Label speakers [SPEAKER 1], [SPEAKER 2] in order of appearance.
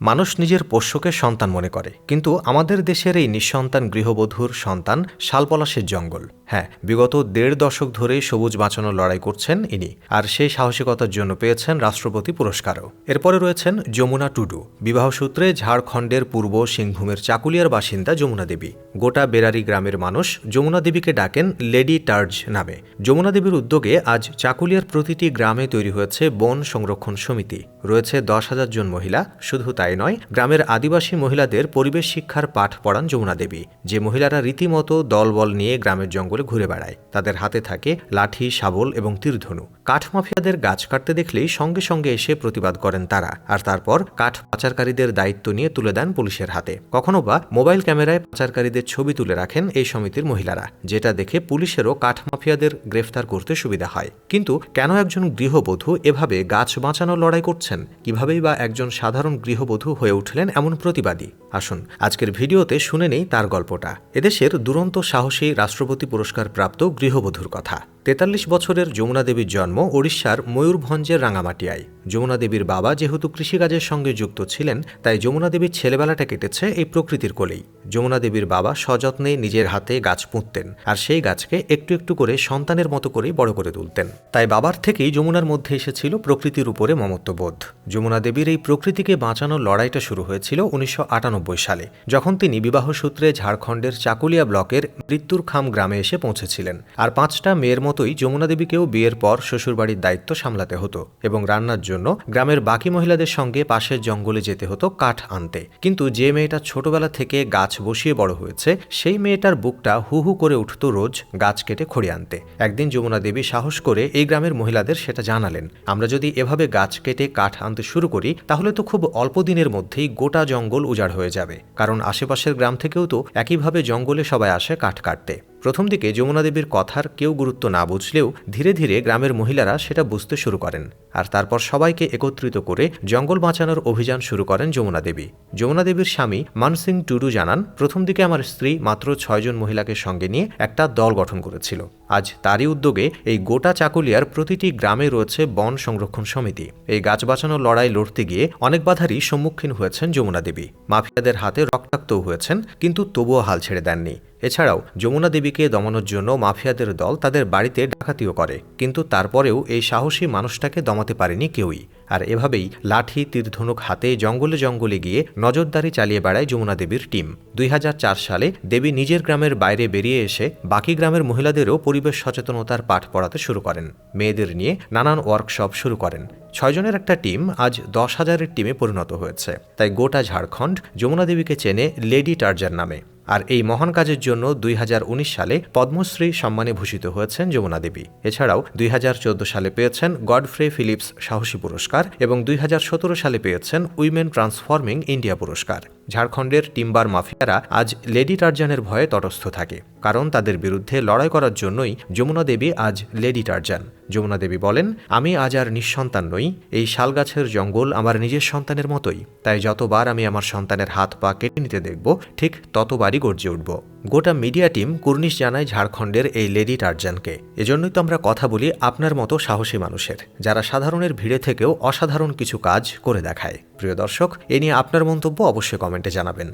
[SPEAKER 1] মানুষ নিজের পোষ্যকে সন্তান মনে করে, কিন্তু আমাদের দেশের এই নিঃসন্তান গৃহবধূর সন্তান শালপলাশের জঙ্গল। হ্যাঁ বিগত দেড় দশক ধরে সবুজ বাঁচানোর লড়াই করছেন ইনি, আর সেই সাহসিকতার জন্য পেয়েছেন রাষ্ট্রপতি পুরস্কারও। এরপরে রয়েছেন যমুনা টুডু। বিবাহসূত্রে ঝাড়খণ্ডের পূর্ব সিংভূমের চাকুলিয়ার বাসিন্দা যমুনা দেবী। গোটা বেরারি গ্রামের মানুষ যমুনা দেবীকে ডাকেন লেডি টার্জ নামে। যমুনা দেবীর উদ্যোগে আজ চাকুলিয়ার প্রতিটি গ্রামে তৈরি হয়েছে বন সংরক্ষণ সমিতি। রয়েছে দশ হাজার জন মহিলা, শুধু তাই নয়, গ্রামের আদিবাসী মহিলাদের পরিবেশ শিক্ষার পাঠ পড়ান যমুনা দেবী। যে মহিলারা রীতিমতো দলবল নিয়ে গ্রামের জঙ্গলে ঘুরে বেড়ায়, তাদের হাতে থাকে লাঠি, শাবল এবং তীরধনু। কাঠ মাফিয়াদের গাছ কাটতে দেখলেই সঙ্গে সঙ্গে এসে প্রতিবাদ করেন তারা। আর তারপর কাঠ পাচারকারীদের দায়িত্ব নিয়ে তুলে দেন পুলিশের হাতে। কখনো বা মোবাইল ক্যামেরায় পাচারকারীদের ছবি তুলে রাখেন এই সমিতির মহিলারা, যেটা দেখে পুলিশেরও কাঠ মাফিয়াদের গ্রেফতার করতে সুবিধা হয়। কিন্তু কেন একজন গৃহবধূ এভাবে গাছ বাঁচানোর লড়াই করছেন? কিভাবেই বা একজন সাধারণ গৃহবধূ হয়ে উঠলেন এমন প্রতিবাদী? আসুন, আজকের ভিডিওতে শুনে নেই তার গল্পটা। এদেশের দুরন্ত সাহসী রাষ্ট্রপতি পুরস্কার প্রাপ্ত গৃহবধূর কথা। তেতাল্লিশ বছরের যমুনা দেবীর জন্ম ওড়িশার ময়ূরভঞ্জের রাঙামাটিয়ায়। যমুনা দেবীর বাবা যেহেতু কৃষিকাজের সঙ্গে যুক্ত ছিলেন, তাই যমুনা দেবীর ছেলেবেলাটা কেটেছে এই প্রকৃতির কোলেই। যমুনা দেবীর বাবা সযত্নে নিজের হাতে গাছ পুঁততেন আর সেই গাছকে একটু একটু করে সন্তানের মতো করেই বড় করে তুলতেন। তাই বাবার থেকেই যমুনার মধ্যে এসেছিল প্রকৃতির উপরে মমত্ববোধ। যমুনা দেবীর এই প্রকৃতিকে বাঁচানোর লড়াইটা শুরু হয়েছিল উনিশশো আটানব্বই সালে, যখন তিনি বিবাহসূত্রে ঝাড়খণ্ডের চাকুলিয়া ব্লকের মৃত্যুর খাম গ্রামে এসে পৌঁছেছিলেন আর পাঁচটা মেয়ের মতোই যমুনা দেবীকেও বিয়ের পর শ্বশুরবাড়ির দায়িত্ব সামলাতে হতো এবং রান্নার জন্য গ্রামের বাকি মহিলাদের সঙ্গে পাশের জঙ্গলে যেতে হতো কাঠ আনতে। কিন্তু যে মেয়েটা ছোটবেলা থেকে গাছ বসিয়ে বড় হয়েছে, সেই মেয়েটার বুকটা হু হু করে উঠত রোজ গাছ কেটে খড়ি আনতে। একদিন যমুনা দেবী সাহস করে এই গ্রামের মহিলাদের সেটা জানালেন, আমরা যদি এভাবে গাছ কেটে কাঠ আনতে শুরু করি, তাহলে তো খুব অল্প দিনের মধ্যেই গোটা জঙ্গল উজাড় হয়ে যাবে। কারণ আশেপাশের গ্রাম থেকেও তো একইভাবে জঙ্গলে সবাই আসে কাঠ কাটতে। প্রথম দিকে যমুনা দেবীর কথার কেউ গুরুত্ব না বুঝলেও ধীরে ধীরে গ্রামের মহিলারা সেটা বুঝতে শুরু করেন আর তারপর সবাইকে একত্রিত করে জঙ্গল বাঁচানোর অভিযান শুরু করেন যমুনা দেবী। যমুনা দেবীর স্বামী মানসিং টুডু জানান, প্রথম দিকে আমার স্ত্রী মাত্র ছয়জন মহিলাকে সঙ্গে নিয়ে একটা দল গঠন করেছিল। আজ তারই উদ্যোগে এই গোটা চাকুলিয়ার প্রতিটি গ্রামে রয়েছে বন সংরক্ষণ সমিতি। এই গাছ বাঁচানোর লড়াই লড়তে গিয়ে অনেক বাধারই সম্মুখীন হয়েছেন যমুনা দেবী। মাফিয়াদের হাতে রক্তাক্তও হয়েছেন, কিন্তু তবুও হাল ছেড়ে দেননি। এছাড়াও যমুনা দেবীকে দমানোর জন্য মাফিয়াদের দল তাদের বাড়িতে ডাকাতিও করে, কিন্তু তারপরেও এই সাহসী মানুষটাকে দমাতে পারেনি কেউই। আর এভাবেই লাঠি, তীরধনুক হাতে জঙ্গলে জঙ্গলে গিয়ে নজরদারি চালিয়ে বেড়ায় যমুনা দেবীর টিম। দুই হাজার চার সালে দেবী নিজের গ্রামের বাইরে বেরিয়ে এসে বাকি গ্রামের মহিলাদেরও পরিবেশ সচেতনতার পাঠ পড়াতে শুরু করেন। মেয়েদের নিয়ে নানান ওয়ার্কশপ শুরু করেন। ছয়জনের একটা টিম আজ দশ হাজারের টিমে পরিণত হয়েছে। তাই গোটা ঝাড়খণ্ড যমুনা দেবীকে চেনে লেডি টার্জার নামে। আর এই মহান কাজের জন্য দুই হাজার উনিশ সালে পদ্মশ্রী সম্মানে ভূষিত হয়েছেন যমুনা দেবী। এছাড়াও দুই হাজার চোদ্দ সালে পেয়েছেন গডফ্রে ফিলিপস সাহসী পুরস্কার এবং দুই হাজার সতেরো সালে পেয়েছেন উইমেন ট্রান্সফর্মিং ইন্ডিয়া পুরস্কার। ঝাড়খণ্ডের টিম্বার মাফিয়ারা আজ লেডি টার্জানের ভয়ে তটস্থ থাকে, কারণ তাদের বিরুদ্ধে লড়াই করার জন্যই যমুনা দেবী আজ লেডি টার্জান। যমুনা দেবী বলেন, আমি আজ আর নিঃসন্তান নই, এই শালগাছের জঙ্গল আমার নিজের সন্তানের মতোই, তাই যতবার আমি আমার সন্তানের হাত পা কেটে নিতে দেখব, ঠিক ততবারই গর্জে উঠব। গোটা মিডিয়া টিম কুর্নিশ জানায় ঝাড়খণ্ডের এই লেডি টার্জানকে। এজন্যই তো আমরা কথা বলি আপনার মতো সাহসী মানুষের, যারা সাধারণের ভিড়ে থেকেও অসাধারণ কিছু কাজ করে দেখায়। প্রিয় দর্শক, এ নিয়ে আপনার মন্তব্য অবশ্যই কমেন্টে জানাবেন।